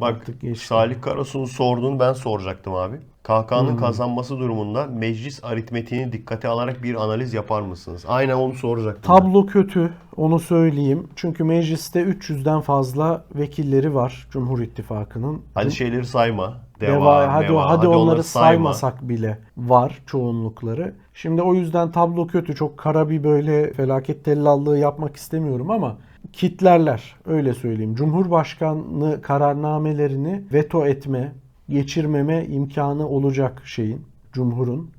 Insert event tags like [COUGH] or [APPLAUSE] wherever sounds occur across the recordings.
Bak. Salih Karasu'nun sorduğunu ben soracaktım abi. KK'nın Hmm. kazanması durumunda meclis aritmetiğini dikkate alarak bir analiz yapar mısınız? Aynen onu soracaktım. ben. Tablo kötü, onu söyleyeyim. Çünkü mecliste 300'den fazla vekilleri var Cumhur İttifakı'nın. Hadi şeyleri sayma. Deva, Deva, hadi, meva, hadi, onları sayma. saymasak bile var çoğunlukları. Şimdi o yüzden tablo kötü. Çok kara bir böyle felaket tellallığı yapmak istemiyorum ama kitlerler öyle söyleyeyim. Cumhurbaşkanlığı kararnamelerini veto etme, geçirmeme imkanı olacak şeyin, Cumhur'un.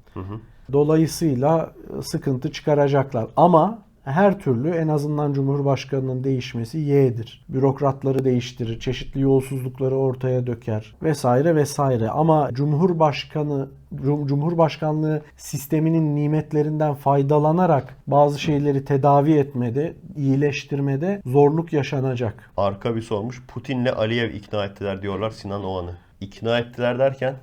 Dolayısıyla sıkıntı çıkaracaklar. Ama her türlü en azından Cumhurbaşkanının değişmesi yeğdir. Bürokratları değiştirir, çeşitli yolsuzlukları ortaya döker vesaire vesaire. Ama Cumhurbaşkanı Cum- Cumhurbaşkanlığı sisteminin nimetlerinden faydalanarak bazı şeyleri tedavi etmede, iyileştirmede zorluk yaşanacak. Arka bir sormuş. Putin'le Aliyev ikna ettiler diyorlar Sinan Oğan'ı. İkna ettiler derken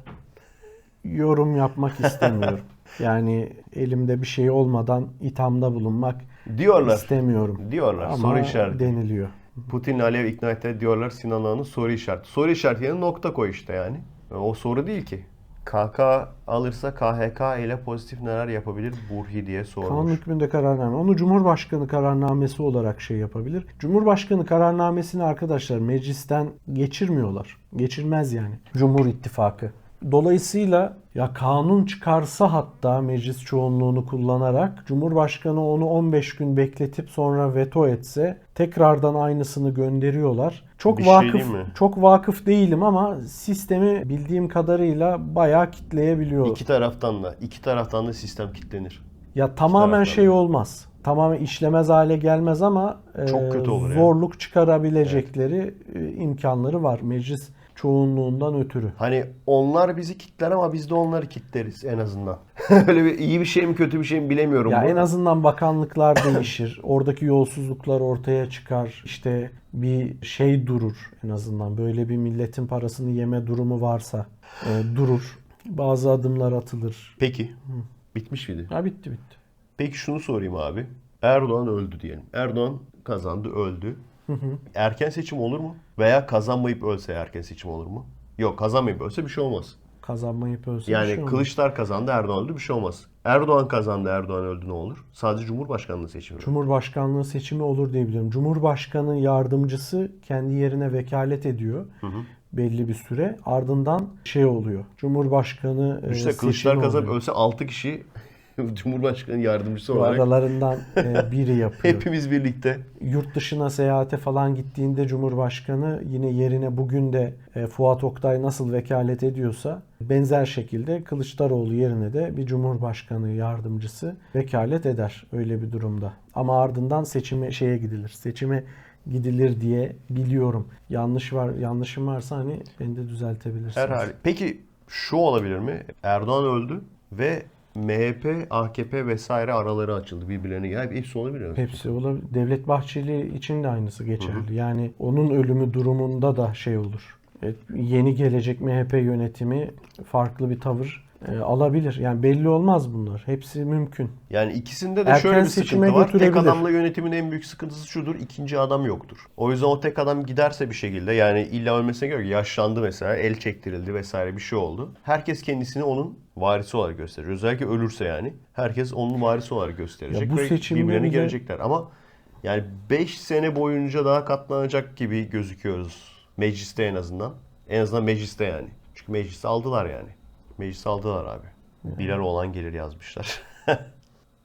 Yorum yapmak istemiyorum. Yani elimde bir şey olmadan ithamda bulunmak diyorlar. istemiyorum. Diyorlar. Ama soru işareti. deniliyor. Putin'le Aliyev ikna diyorlar Sinan Oğan'ın soru işareti. Soru işareti yerine nokta koy işte yani. O soru değil ki. KK alırsa KHK ile pozitif neler yapabilir Burhi diye Kanun sormuş. hükmünde kararname. Onu Cumhurbaşkanı kararnamesi olarak şey yapabilir. Cumhurbaşkanı kararnamesini arkadaşlar meclisten geçirmiyorlar. Geçirmez yani. Cumhur İttifakı. Dolayısıyla ya kanun çıkarsa hatta meclis çoğunluğunu kullanarak Cumhurbaşkanı onu 15 gün bekletip sonra veto etse tekrardan aynısını gönderiyorlar. Çok Bir şey vakıf mi? çok vakıf değilim ama sistemi bildiğim kadarıyla bayağı kitleyebiliyor. İki taraftan da iki taraftan da sistem kilitlenir. Ya tamamen şey olmaz. Tamamen işlemez hale gelmez ama Çok e, kötü olur ya. zorluk çıkarabilecekleri e, imkanları var meclis çoğunluğundan ötürü. Hani onlar bizi kitler ama biz de onları kitleriz en azından. [LAUGHS] Öyle bir iyi bir şey mi kötü bir şey mi bilemiyorum. Ya bu. en azından bakanlıklar değişir. [COUGHS] Oradaki yolsuzluklar ortaya çıkar. İşte bir şey durur en azından. Böyle bir milletin parasını yeme durumu varsa e, durur. Bazı adımlar atılır. Peki. Bitmiş miydi? Ha bitti bitti. Peki şunu sorayım abi. Erdoğan öldü diyelim. Erdoğan kazandı, öldü. Erken seçim olur mu? Veya kazanmayıp ölse erken seçim olur mu? Yok kazanmayıp ölse bir şey olmaz. Kazanmayıp ölse bir Yani şey olmaz. Kılıçlar kazandı, Erdoğan öldü bir şey olmaz. Erdoğan kazandı, Erdoğan öldü ne olur? Sadece Cumhurbaşkanlığı seçimi. Cumhurbaşkanlığı seçimi olur diye biliyorum. Cumhurbaşkanı yardımcısı kendi yerine vekalet ediyor. Belli bir süre. Ardından şey oluyor. Cumhurbaşkanı e, İşte Kılıçlar kazanıp ölse 6 kişi [LAUGHS] Cumhurbaşkanı yardımcısı olarak aralarından e, biri [LAUGHS] yapıyor. hepimiz birlikte Yurt dışına seyahate falan gittiğinde Cumhurbaşkanı yine yerine bugün de e, Fuat Oktay nasıl vekalet ediyorsa benzer şekilde Kılıçdaroğlu yerine de bir Cumhurbaşkanı yardımcısı vekalet eder öyle bir durumda. Ama ardından seçime şeye gidilir. Seçime gidilir diye biliyorum. Yanlış var, yanlışım varsa hani beni de düzeltebilirsiniz. Herhalde. Peki şu olabilir mi? Erdoğan öldü ve MHP, AKP vesaire araları açıldı birbirlerine. Ya hepsi olabilir? Hepsi olabilir. Devlet Bahçeli için de aynısı geçerli. Yani onun ölümü durumunda da şey olur. Evet, yeni gelecek MHP yönetimi farklı bir tavır e, alabilir. Yani belli olmaz bunlar. Hepsi mümkün. Yani ikisinde de Erken şöyle bir sıkıntı var. Tek adamla yönetimin en büyük sıkıntısı şudur. ikinci adam yoktur. O yüzden o tek adam giderse bir şekilde yani illa ölmesine yok. Yaşlandı mesela, el çektirildi vesaire bir şey oldu. Herkes kendisini onun varisi olarak gösterir. Özellikle ölürse yani. Herkes onun varisi olarak gösterecek Ya bu ve birbirlerine bir de- gelecekler. Ama yani 5 sene boyunca daha katlanacak gibi gözüküyoruz. Mecliste en azından. En azından mecliste yani. Çünkü meclisi aldılar yani. Meclisi aldılar abi. Bilal olan gelir yazmışlar. [LAUGHS]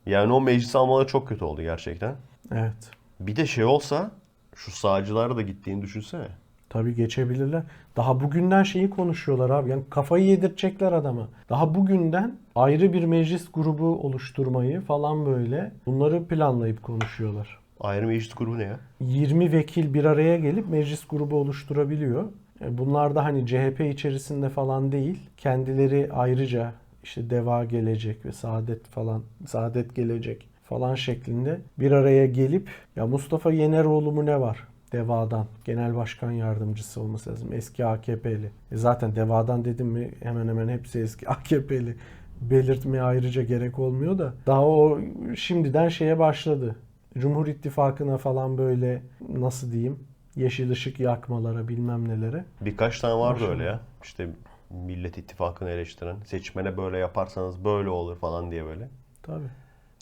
yani o meclis almaları çok kötü oldu gerçekten. Evet. Bir de şey olsa şu sağcılara da gittiğini düşünsene. Tabii geçebilirler. Daha bugünden şeyi konuşuyorlar abi. Yani kafayı yedirtecekler adama. Daha bugünden ayrı bir meclis grubu oluşturmayı falan böyle bunları planlayıp konuşuyorlar. Ayrı meclis grubu ne ya? 20 vekil bir araya gelip meclis grubu oluşturabiliyor. E, Bunlar da hani CHP içerisinde falan değil. Kendileri ayrıca işte Deva gelecek ve Saadet falan, Saadet gelecek falan şeklinde bir araya gelip ya Mustafa Yeneroğlu mu ne var? Deva'dan genel başkan yardımcısı olması lazım. Eski AKP'li. E zaten Deva'dan dedim mi hemen hemen hepsi eski [LAUGHS] AKP'li. Belirtmeye ayrıca gerek olmuyor da. Daha o şimdiden şeye başladı. Cumhur İttifakı'na falan böyle nasıl diyeyim Yeşil ışık yakmalara bilmem nelere. Birkaç tane vardı Maşallah. öyle ya. İşte Millet İttifakı'nı eleştiren, seçmene böyle yaparsanız böyle olur falan diye böyle. Tabii.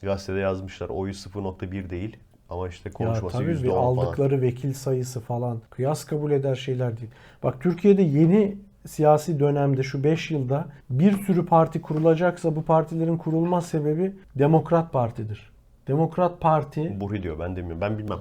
Gazetede yazmışlar oyu 0.1 değil ama işte Ya konuşması tabii %10 bir falan. aldıkları vekil sayısı falan kıyas kabul eder şeyler değil. Bak Türkiye'de yeni siyasi dönemde şu 5 yılda bir sürü parti kurulacaksa bu partilerin kurulma sebebi Demokrat Parti'dir. Demokrat Parti, Buri diyor ben demiyorum ben bilmem.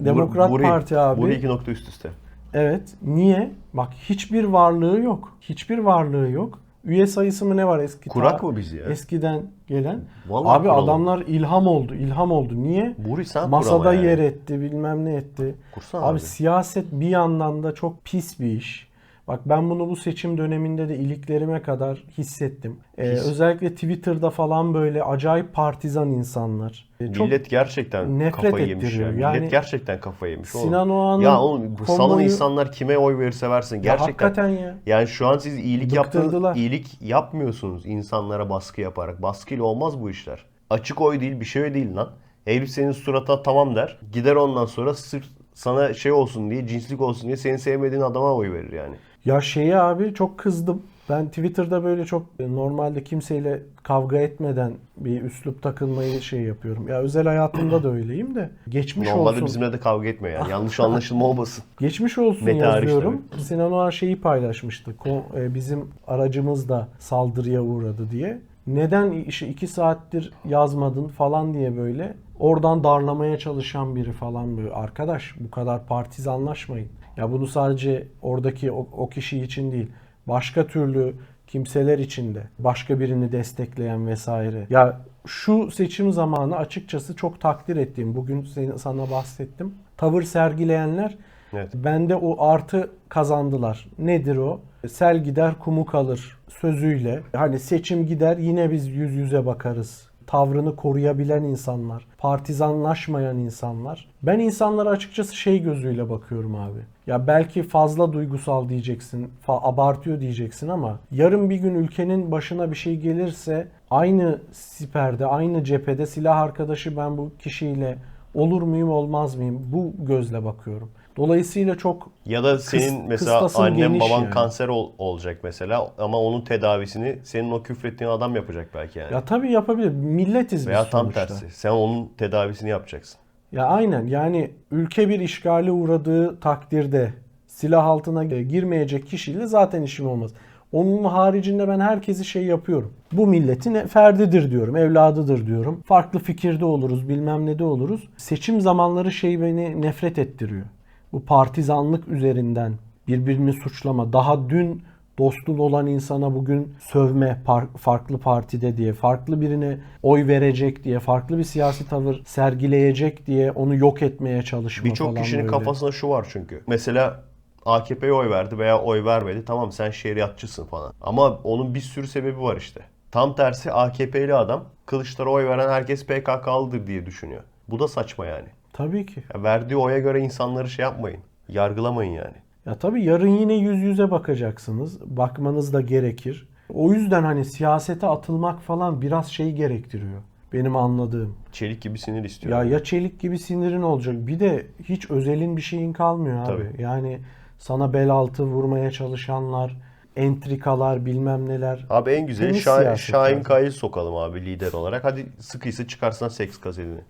Demokrat Buri- Parti abi. Buri iki nokta üst üste. Evet. Niye? Bak hiçbir varlığı yok. Hiçbir varlığı yok. Üye sayısı mı ne var eski? Kurak mı biz ya? Eskiden gelen. Vallahi Abi kuralım. adamlar ilham oldu. ilham oldu. Niye? Buri sen Masada yani. yer etti, bilmem ne etti. Kursana abi, abi. siyaset bir yandan da çok pis bir iş. Bak ben bunu bu seçim döneminde de iliklerime kadar hissettim. Ee, özellikle Twitter'da falan böyle acayip partizan insanlar. Ee, çok Millet gerçekten nefret kafayı yemiş ya. ettiriyor. Millet Yani gerçekten kafayı yemiş oğlum. Sinan Oğan'ın Ya oğlum bu salın insanlar kime oy verirse versin. Ya Gerçekten. hakikaten ya. Yani şu an siz iyilik yaptığınız, Bıktırdılar. iyilik yapmıyorsunuz insanlara baskı yaparak. Baskıyla olmaz bu işler. Açık oy değil bir şey değil lan. Herif senin surata tamam der. Gider ondan sonra sırf sana şey olsun diye, cinslik olsun diye seni sevmediğin adama oy verir yani. Ya şeye abi çok kızdım. Ben Twitter'da böyle çok normalde kimseyle kavga etmeden bir üslup takılmayı şey yapıyorum. Ya özel hayatımda da öyleyim de. Geçmiş Normalde olsun. bizimle de kavga etmiyor yani. Yanlış [LAUGHS] anlaşılma olmasın. Geçmiş olsun hariç yazıyorum. Sinan Oğan şeyi paylaşmıştı. E, Bizim aracımız da saldırıya uğradı diye. Neden işi iki saattir yazmadın falan diye böyle oradan darlamaya çalışan biri falan böyle. Arkadaş bu kadar partizanlaşmayın. Ya bunu sadece oradaki o, o kişi için değil. Başka türlü kimseler için de başka birini destekleyen vesaire. Ya şu seçim zamanı açıkçası çok takdir ettiğim, bugün sana bahsettim. Tavır sergileyenler Evet. Bende o artı kazandılar. Nedir o? Sel gider kumu kalır sözüyle. Hani seçim gider yine biz yüz yüze bakarız. Tavrını koruyabilen insanlar, partizanlaşmayan insanlar. Ben insanlara açıkçası şey gözüyle bakıyorum abi. Ya belki fazla duygusal diyeceksin, abartıyor diyeceksin ama yarın bir gün ülkenin başına bir şey gelirse aynı siperde, aynı cephede silah arkadaşı ben bu kişiyle olur muyum olmaz mıyım? Bu gözle bakıyorum. Dolayısıyla çok Ya da senin mesela kıstasın annen baban yani. kanser ol- olacak mesela ama onun tedavisini senin o küfrettiğin adam yapacak belki yani. ya tabii yapabilir. Milletiz Veya biz tam sonuçta. tersi. Sen onun tedavisini yapacaksın. Ya aynen yani ülke bir işgale uğradığı takdirde silah altına girmeyecek kişiyle zaten işim olmaz. Onun haricinde ben herkesi şey yapıyorum. Bu milletin ferdidir diyorum, evladıdır diyorum. Farklı fikirde oluruz, bilmem ne de oluruz. Seçim zamanları şey beni nefret ettiriyor. Bu partizanlık üzerinden birbirini suçlama. Daha dün dostun olan insana bugün sövme farklı partide diye, farklı birine oy verecek diye, farklı bir siyasi tavır sergileyecek diye onu yok etmeye çalışma Birçok kişinin böyle. kafasında şu var çünkü. Mesela AKP'ye oy verdi veya oy vermedi. Tamam sen şeriatçısın falan. Ama onun bir sürü sebebi var işte. Tam tersi AKP'li adam Kılıçdaroğlu oy veren herkes PKK'lıdır diye düşünüyor. Bu da saçma yani. Tabii ki. Ya verdiği oya göre insanları şey yapmayın. Yargılamayın yani. Ya tabii yarın yine yüz yüze bakacaksınız. Bakmanız da gerekir. O yüzden hani siyasete atılmak falan biraz şey gerektiriyor. Benim anladığım. Çelik gibi sinir istiyor. Ya ya çelik gibi sinirin olacak. Bir de hiç özelin bir şeyin kalmıyor abi. Tabii. Yani sana bel altı vurmaya çalışanlar, entrikalar bilmem neler. Abi en güzeli Temiz Şahin. Kaya'yı sokalım abi lider olarak. Hadi sıkıysa çıkarsan seks kasetini.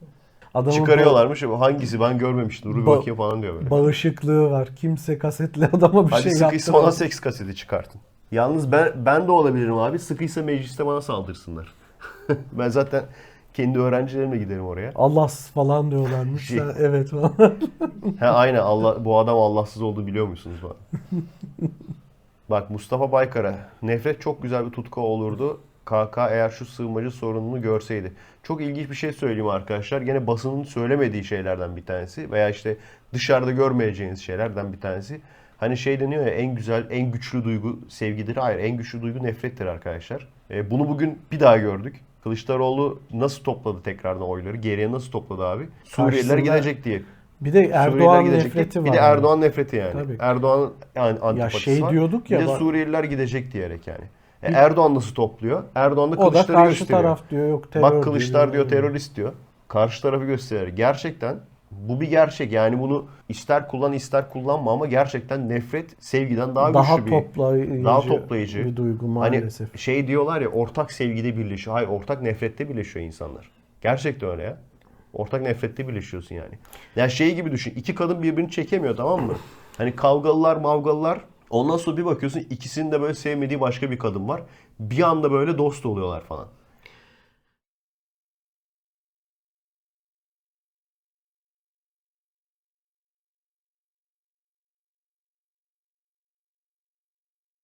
Adamın Çıkarıyorlarmış ama hangisi ben görmemiştim. Dur bir Ba- bakayım falan diyor böyle. ba- bağışıklığı var. Kimse kasetli adama bir Hadi şey sıkıysa bana seks kaseti çıkartın. Yalnız ben ben de olabilirim abi. Sıkıysa mecliste bana saldırsınlar. [LAUGHS] ben zaten kendi öğrencilerimle giderim oraya. Allah falan diyorlarmış. Şey- evet [LAUGHS] falan. He aynen Allah bu adam Allahsız olduğu biliyor musunuz falan. [LAUGHS] Bak Mustafa Baykar'a nefret çok güzel bir tutku olurdu. KK eğer şu sığınmacı sorununu görseydi. Çok ilginç bir şey söyleyeyim arkadaşlar. Gene basının söylemediği şeylerden bir tanesi veya işte dışarıda görmeyeceğiniz şeylerden bir tanesi. Hani şey deniyor ya en güzel, en güçlü duygu sevgidir. Hayır, en güçlü duygu nefrettir arkadaşlar. E, bunu bugün bir daha gördük. Kılıçdaroğlu nasıl topladı tekrardan oyları? Geriye nasıl topladı abi? Suriyeliler Karşısında- gidecek diye. Bir de Erdoğan nefreti var. Bir de yani. Erdoğan nefreti yani. Tabii. Erdoğan yani antipatisi şey var. diyorduk ya, Bir de bak- Suriyeliler gidecek diyerek yani. E, Erdoğan nasıl topluyor? Erdoğan da O da Kılıçdaroğlu karşı gösteriyor. taraf diyor yok terör Bak Kılıçlar diyor terörist diyor. Karşı tarafı gösterir. Gerçekten Bu bir gerçek yani bunu ister kullan ister kullanma ama gerçekten nefret sevgiden daha, Daha güçlü bir toplayıcı, daha toplayıcı. bir duygu Hani maalesef. şey diyorlar ya ortak sevgide birleşiyor. Hayır ortak nefrette birleşiyor insanlar. Gerçekten öyle ya. Ortak nefrette birleşiyorsun yani. Ya şey gibi düşün. iki kadın birbirini çekemiyor tamam mı? Hani kavgalılar mavgalılar. Ondan sonra bir bakıyorsun ikisinin de böyle sevmediği başka bir kadın var. Bir anda böyle dost oluyorlar falan.